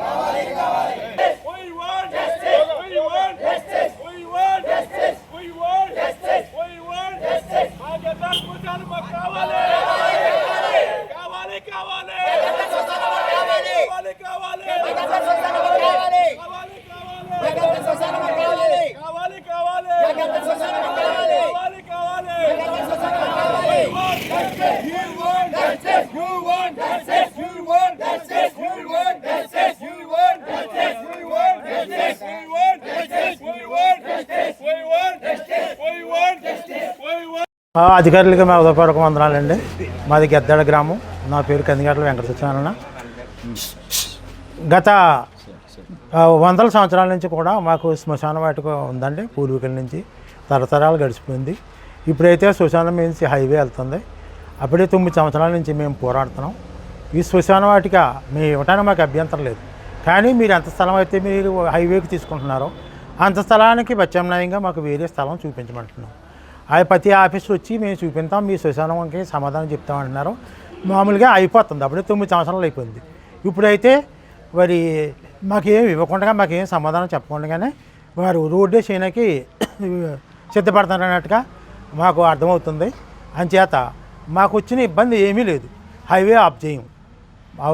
మాకు కావాలి. అధికారులకి మా ఉదయపూర్వక వందనాలండి. మాది గద్దాడ గ్రామం. నా పేరు కందిగట్ల వెంకట సత్యనారాయణ గత వందల సంవత్సరాల నుంచి కూడా మాకు శ్మశాన వాటిక ఉందండి. పూర్వీకుల నుంచి తరతరాలు గడిచిపోయింది. ఇప్పుడైతే శ్మశానం నుంచి హైవే వెళ్తుంది. అప్పుడే తొమ్మిది సంవత్సరాల నుంచి మేము పోరాడుతున్నాం. ఈ శ్మశాన వాటిక మీ ఇవ్వటానికి మాకు అభ్యంతరం లేదు. కానీ మీరు ఎంత స్థలం అయితే మీరు హైవేకి తీసుకుంటున్నారో అంత స్థలానికి ప్రత్యామ్నాయంగా మాకు వేరే స్థలం చూపించమంటున్నాం. అవి ప్రతి ఆఫీసులు వచ్చి మేము చూపిస్తాం మీ శ్మశానంకి సమాధానం చెప్తామంటున్నారు. మామూలుగా అయిపోతుంది అప్పుడే తొమ్మిది సంవత్సరాలు అయిపోయింది. ఇప్పుడైతే మరి మాకేం ఇవ్వకుండా మాకేం సమాధానం చెప్పకుండానే వారు రోడ్డే చేయడానికి సిద్ధపడుతున్నట్టుగా మాకు అర్థమవుతుంది. అంచేత మాకు వచ్చిన ఇబ్బంది ఏమీ లేదు. హైవే ఆఫ్ చేయం.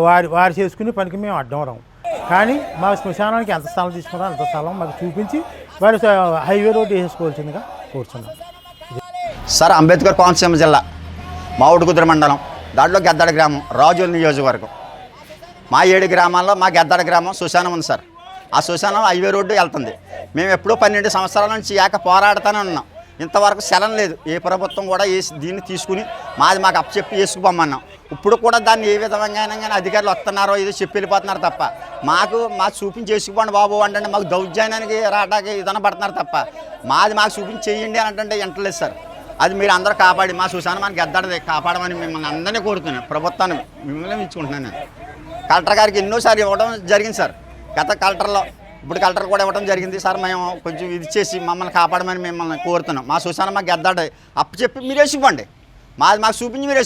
వారి వారు చేసుకునే పనికి మేము అడ్డం రాము కానీ మా శ్మశానానికి ఎంత స్థలం తీసుకున్నారో అంత స్థలం మాకు చూపించి వారు హైవే రోడ్ వేసుకోవాల్సిందిగా కోరుతున్నాం. సార్ అంబేద్కర్ కోనసీమ జిల్లా మావుడుకుదురు మండలం దాంట్లో గెద్దాడ గ్రామం రాజుల నియోజకవర్గం. మా ఏడు గ్రామాల్లో మా గెద్దాడ గ్రామం సుశానం ఉంది సార్. ఆ సుశానం హైవే రోడ్డు వెళ్తుంది. మేము ఎప్పుడూ పన్నెండు సంవత్సరాల నుంచి ఏక పోరాడుతూనే ఉన్నాం. ఇంతవరకు సెలం లేదు. ఏ ప్రభుత్వం కూడా ఏ దీన్ని తీసుకుని మాది మాకు అప్పచెప్పి వేసుకుపోమన్నాం. ఇప్పుడు కూడా దాన్ని ఏ విధంగా కానీ అధికారులు వస్తున్నారో ఏదో చెప్పి వెళ్ళిపోతున్నారు తప్ప. మాకు మాకు చూపించి చేసుకోండి బాబు అంటే మాకు దౌర్జన్యానికి రావడానికి విధానం పడుతున్నారు తప్ప. మాది మాకు చూపించి చేయండి అని అంటే ఎంటలేదు సార్. అది మీరు అందరూ కాపాడి మా సుశాన మనకి ఎద్దడది కాపాడమని మిమ్మల్ని అందరినీ కోరుతున్నాను. ప్రభుత్వాన్ని మిమ్మల్ని ఇచ్చుకుంటున్నాను నేను. కలెక్టర్ గారికి ఎన్నోసార్లు ఇవ్వడం జరిగింది సార్. గత కలెక్టర్లో ఇప్పుడు కలెక్టర్ కూడా ఇవ్వడం జరిగింది సార్. మేము కొంచెం ఇది చేసి మమ్మల్ని కాపాడమని మిమ్మల్ని కోరుతున్నాం. మా సుశాన మాకు ఎద్దడ అప్పు చెప్పి మీరేసి ఇవ్వండి. మాది మాకు చూపించి మీరు